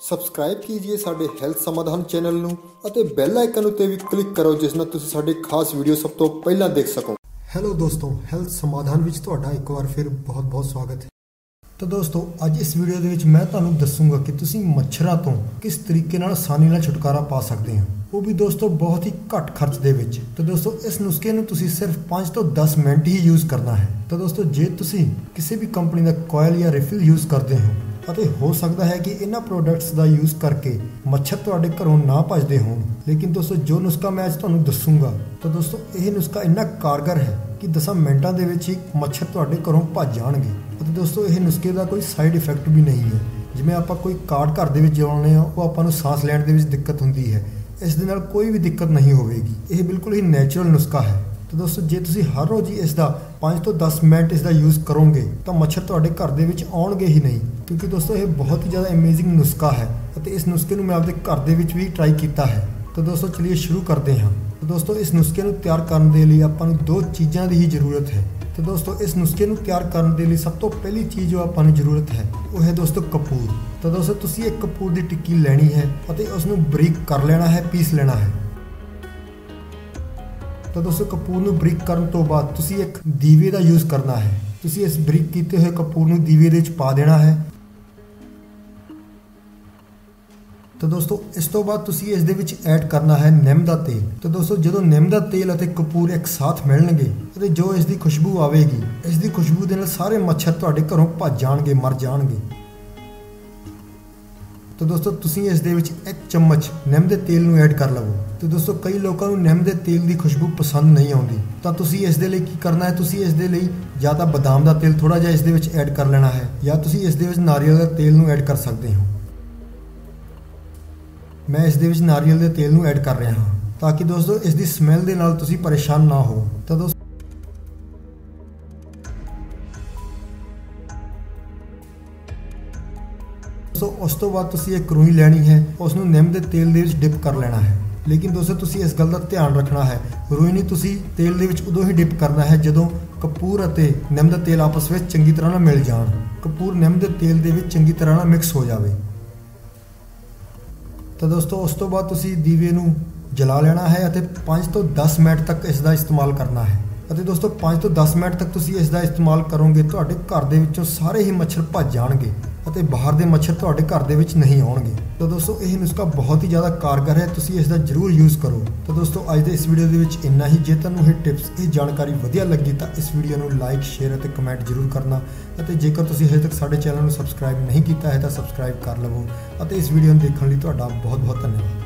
Subscribe ਕੀजिए ਸਾਡੇ health ਸਮਾਧਾਨ channel ਨੂੰ ਅਤੇ ਬੈਲ ਆਈਕਨ ਉੱਤੇ ਵੀ ਕਲਿੱਕ ਕਰੋ, ਜਿਸ ਨਾਲ ਤੁਸੀਂ ਸਾਡੇ ਖਾਸ ਵੀਡੀਓ ਸਭ ਤੋਂ ਪਹਿਲਾਂ ਦੇਖ ਸਕੋ। ਹੈਲੋ ਦੋਸਤੋ ਹੈਲਥ ਸਮਾਧਾਨ ਵਿੱਚ ਤੁਹਾਡਾ ਇੱਕ ਵਾਰ ਫਿਰ ਬਹੁਤ-ਬਹੁਤ ਸਵਾਗਤ ਹੈ। ਤਾਂ ਦੋਸਤੋ, ਅੱਜ ਇਸ ਵੀਡੀਓ ਦੇ ਵਿੱਚ ਮੈਂ ਤੁਹਾਨੂੰ ਦੱਸੂਗਾ ਕਿ ਤੁਸੀਂ ਮੱਛਰਾਂ ਤੋਂ ਕਿਸ ਤਰੀਕੇ ਨਾਲ ਆਸਾਨੀ ਨਾਲ ਛੁਟਕਾਰਾ ਪਾ ਸਕਦੇ ਹੋ। ਉਹ ਵੀ ਦੋਸਤੋ ਬਹੁਤ ਹੀ ਘੱਟ ਖਰਚ ਦੇ ਵਿੱਚ। ਤਾਂ ਦੋਸਤੋ, ਇਸ ਨੁਸਖੇ ਨੂੰ ਤੁਸੀਂ ਸਿਰਫ 5 ਤੋਂ 10 ਮਿੰਟ ਹੀ ਯੂਜ਼ ਕਰਨਾ ਹੈ। ਤਾਂ ਦੋਸਤੋ, ਜੇ ਤੁਸੀਂ ਕਿਸੇ ਵੀ ਕੰਪਨੀ ਦਾ ਕੋਇਲ ਜਾਂ ਰਿਫਿਲ ਯੂਜ਼ ਕਰਦੇ ਹੋ ਅਤੇ ਹੋ ਸਕਦਾ ਹੈ ਕਿ ਇਹਨਾਂ ਪ੍ਰੋਡਕਟਸ ਦਾ ਯੂਜ਼ ਕਰਕੇ ਮੱਛਰ ਤੁਹਾਡੇ ਘਰੋਂ ਨਾ ਭੱਜਦੇ ਹੋਣ। ਲੇਕਿਨ ਦੋਸਤੋ, ਜੋ ਨੁਸਖਾ ਮੈਂ ਅੱਜ ਤੁਹਾਨੂੰ ਦੱਸੂਗਾ, ਤਾਂ ਦੋਸਤੋ, ਇਹ ਨੁਸਖਾ ਇੰਨਾ ਕਾਰਗਰ ਹੈ ਕਿ 10 ਮਿੰਟਾਂ ਦੇ ਵਿੱਚ ਹੀ ਮੱਛਰ ਤੁਹਾਡੇ ਘਰੋਂ ਭੱਜ ਜਾਣਗੇ। ਅਤੇ ਦੋਸਤੋ, ਇਹ ਨੁਸਖੇ ਦਾ ਕੋਈ ਸਾਈਡ ਇਫੈਕਟ ਵੀ ਨਹੀਂ ਹੈ। ਜਿਵੇਂ ਆਪਾਂ ਕੋਈ ਕਾਰਡ ਘਰ ਦੇ ਵਿੱਚ ਜਲਾਉਂਦੇ ਆ ਉਹ ਆਪਾਂ ਨੂੰ ਸਾਹ ਲੈਣ ਦੇ ਵਿੱਚ ਦਿੱਕਤ ਹੁੰਦੀ ਹੈ। ਇਸ ਦੇ ਨਾਲ ਕੋਈ ਵੀ ਦਿੱਕਤ ਨਹੀਂ ਹੋਵੇਗੀ। ਇਹ ਬਿਲਕੁਲ ਹੀ ਨੇਚਰਲ ਨੁਸਖਾ ਹੈ। ਤਾਂ ਦੋਸਤੋ, ਜੇ ਤੁਸੀਂ ਹਰ ਰੋਜ਼ ਹੀ ਇਸ ਦਾ 5 ਤੋਂ 10 ਮਿੰਟ ਇਸ ਦਾ ਯੂਜ਼ ਕਰੋਗੇ, ਤਾਂ ਮੱਛਰ ਤੁਹਾਡੇ ਘਰ ਦੇ ਵਿੱਚ ਆਉਣਗੇ ਹੀ ਨਹੀਂ। ਕਿਉਂਕਿ ਦੋਸਤੋ, ਇਹ ਬਹੁਤ ਹੀ ਜ਼ਿਆਦਾ ਅਮੇਜ਼ਿੰਗ ਨੁਸਖਾ ਹੈ ਅਤੇ ਇਸ ਨੁਸਖੇ ਨੂੰ ਮੈਂ ਆਪਣੇ ਘਰ ਦੇ ਵਿੱਚ ਵੀ ਟਰਾਈ ਕੀਤਾ ਹੈ। ਤਾਂ ਦੋਸਤੋ, ਚਲਿਏ ਸ਼ੁਰੂ ਕਰਦੇ ਹਾਂ। ਤਾਂ ਦੋਸਤੋ, ਇਸ ਨੁਸਖੇ ਨੂੰ ਤਿਆਰ ਕਰਨ ਦੇ ਲਈ ਆਪਾਂ ਨੂੰ ਦੋ ਚੀਜ਼ਾਂ ਦੀ ਹੀ ਜ਼ਰੂਰਤ ਹੈ। ਤੇ ਦੋਸਤੋ, ਇਸ ਨੁਸਖੇ ਨੂੰ ਤਿਆਰ ਕਰਨ ਦੇ ਲਈ ਸਭ ਤੋਂ ਪਹਿਲੀ ਚੀਜ਼ ਜੋ ਆਪਾਂ ਨੂੰ ਜ਼ਰੂਰਤ ਹੈ, ਉਹ ਹੈ ਦੋਸਤੋ ਕਪੂਰ। ਤਾਂ ਦੋਸਤੋ, ਤੁਸੀਂ ਇੱਕ ਕਪੂਰ ਦੀ ਟਿੱਕੀ ਲੈਣੀ ਹੈ ਅਤੇ ਉਸ ਨੂੰ ਬਰੀਕ ਕਰ ਲੈਣਾ ਹੈ, ਪੀਸ ਲੈਣਾ ਹੈ। ਤਾਂ ਦੋਸਤੋ ਕਪੂਰ ਨੂੰ ਬਰੀਕ ਕਰਨ ਤੋਂ ਬਾਅਦ ਤੁਸੀਂ ਇੱਕ ਦੀਵੇ ਦਾ ਯੂਜ਼ ਕਰਨਾ ਹੈ। ਤੁਸੀਂ ਇਸ ਬਰੀਕ ਕੀਤੇ ਹੋਏ ਕਪੂਰ ਨੂੰ ਦੀਵੇ ਦੇ ਵਿੱਚ ਪਾ ਦੇਣਾ ਹੈ। ਤਾਂ ਦੋਸਤੋ, ਇਸ ਤੋਂ ਬਾਅਦ ਤੁਸੀਂ ਇਸ ਦੇ ਵਿੱਚ ਐਡ ਕਰਨਾ ਹੈ ਨਿੰਮ ਦਾ ਤੇਲ। ਤਾਂ ਦੋਸਤੋ, ਜਦੋਂ ਨਿੰਮ ਦਾ ਤੇਲ ਅਤੇ ਕਪੂਰ ਇੱਕ ਸਾਥ ਮਿਲਣਗੇ, ਅਤੇ ਜੋ ਇਸ ਦੀ ਖੁਸ਼ਬੂ ਆਵੇਗੀ, ਇਸ ਦੀ ਖੁਸ਼ਬੂ ਦੇ ਨਾਲ ਸਾਰੇ ਮੱਛਰ ਤੁਹਾਡੇ ਘਰੋਂ ਭੱਜ ਜਾਣਗੇ, ਮਰ ਜਾਣਗੇ। ਤਾਂ ਦੋਸਤੋ ਤੁਸੀਂ ਇਸ ਦੇ ਵਿੱਚ ਇੱਕ ਚਮਚ ਨਿੰਮ ਦੇ ਤੇਲ ਨੂੰ ਐਡ ਕਰ ਲਵੋ। ਤੇ ਦੋਸਤੋ ਕਈ ਲੋਕਾਂ ਨੂੰ ਨਿੰਮ ਦੇ ਤੇਲ ਦੀ ਖੁਸ਼ਬੂ ਪਸੰਦ ਨਹੀਂ ਆਉਂਦੀ। ਤਾਂ ਤੁਸੀਂ ਇਸ ਦੇ ਲਈ ਕੀ ਕਰਨਾ ਹੈ? ਤੁਸੀਂ ਇਸ ਦੇ ਲਈ ਜਾਂ ਤਾਂ ਬਦਾਮ ਦਾ ਤੇਲ ਥੋੜਾ ਜਿਹਾ ਇਸ ਦੇ ਵਿੱਚ ਐਡ ਕਰ ਲੈਣਾ ਹੈ ਜਾਂ ਤੁਸੀਂ ਇਸ ਦੇ ਵਿੱਚ ਨਾਰੀਅਲ ਦਾ ਤੇਲ ਨੂੰ ਐਡ ਕਰ ਸਕਦੇ ਹੋ। ਮੈਂ ਇਸ ਦੇ ਵਿੱਚ ਨਾਰੀਅਲ ਦੇ ਤੇਲ ਨੂੰ ਐਡ ਕਰ ਰਿਹਾ ਹਾਂ ਤਾਂ ਕਿ ਦੋਸਤੋ ਇਸ ਦੀ ਸਮੈਲ ਦੇ ਨਾਲ ਤੁਸੀਂ ਪਰੇਸ਼ਾਨ ਨਾ ਹੋ। ਤਾਂ ਦੋਸਤੋ ਸੋ ਉਸ ਤੋਂ ਬਾਅਦ ਤੁਸੀਂ ਇੱਕ ਰੂਈ ਲੈਣੀ ਹੈ ਉਸ ਨੂੰ ਨਿੰਮ ਦੇ ਤੇਲ ਦੇ ਵਿੱਚ ਡਿਪ ਕਰ ਲੈਣਾ ਹੈ। ਲੇਕਿਨ ਦੋਸਤੋ, ਤੁਸੀਂ ਇਸ ਗੱਲ ਦਾ ਧਿਆਨ ਰੱਖਣਾ ਹੈ। ਰੂਈ ਨੂੰ ਤੁਸੀਂ ਤੇਲ ਦੇ ਵਿੱਚ ਉਦੋਂ ਹੀ ਡਿਪ ਕਰਨਾ ਹੈ ਜਦੋਂ ਕਪੂਰ ਅਤੇ ਨਿੰਮ ਦਾ ਤੇਲ ਆਪਸ ਵਿੱਚ ਚੰਗੀ ਤਰ੍ਹਾਂ ਨਾਲ ਮਿਲ ਜਾਣ। ਕਪੂਰ ਨਿੰਮ ਦੇ ਤੇਲ ਦੇ ਵਿੱਚ ਚੰਗੀ ਤਰ੍ਹਾਂ ਨਾਲ ਮਿਕਸ ਹੋ ਜਾਵੇ। ਤਾਂ ਦੋਸਤੋ, ਉਸ ਤੋਂ ਬਾਅਦ ਤੁਸੀਂ ਦੀਵੇ ਨੂੰ ਜਲਾ ਲੈਣਾ ਹੈ ਅਤੇ 5 ਤੋਂ 10 ਮਿੰਟ ਤੱਕ ਇਸ ਦਾ ਇਸਤੇਮਾਲ ਕਰਨਾ ਹੈ। ਅਤੇ ਦੋਸਤੋ 5 ਤੋਂ 10 ਮਿੰਟ ਤੱਕ ਤੁਸੀਂ ਇਸ ਦਾ ਇਸਤੇਮਾਲ ਕਰੋਗੇ, ਤੁਹਾਡੇ ਘਰ ਦੇ ਵਿੱਚੋਂ ਸਾਰੇ ਹੀ ਮੱਛਰ ਭੱਜ ਜਾਣਗੇ। ਅਤੇ ਬਾਹਰ ਦੇ ਮੱਛਰ ਤੁਹਾਡੇ ਘਰ ਦੇ ਵਿੱਚ ਨਹੀਂ ਆਉਣਗੇ। ਤਾਂ ਦੋਸਤੋ, ਇਹ ਨੁਸਖਾ ਬਹੁਤ ਹੀ ਜ਼ਿਆਦਾ ਕਾਰਗਰ ਹੈ, ਤੁਸੀਂ ਇਸ ਦਾ ਜ਼ਰੂਰ ਯੂਜ਼ ਕਰੋ। ਤਾਂ ਦੋਸਤੋ, ਅੱਜ ਦੇ ਇਸ ਵੀਡੀਓ ਦੇ ਵਿੱਚ ਇੰਨਾ ਹੀ। ਜੇ ਤੁਹਾਨੂੰ ਇਹ ਟਿਪਸ ਇਹ ਜਾਣਕਾਰੀ ਵਧੀਆ ਲੱਗੀ, ਤਾਂ ਇਸ ਵੀਡੀਓ ਨੂੰ ਲਾਈਕ ਸ਼ੇਅਰ ਅਤੇ ਕਮੈਂਟ ਜ਼ਰੂਰ ਕਰਨਾ। ਅਤੇ ਜੇਕਰ ਤੁਸੀਂ ਹਜੇ ਤੱਕ ਸਾਡੇ ਚੈਨਲ ਨੂੰ ਸਬਸਕ੍ਰਾਈਬ ਨਹੀਂ ਕੀਤਾ ਹੈ, ਤਾਂ ਸਬਸਕ੍ਰਾਈਬ ਕਰ ਲਵੋ। ਅਤੇ ਇਸ ਵੀਡੀਓ ਨੂੰ ਦੇਖਣ ਲਈ ਤੁਹਾਡਾ ਬਹੁਤ ਬਹੁਤ ਧੰਨਵਾਦ।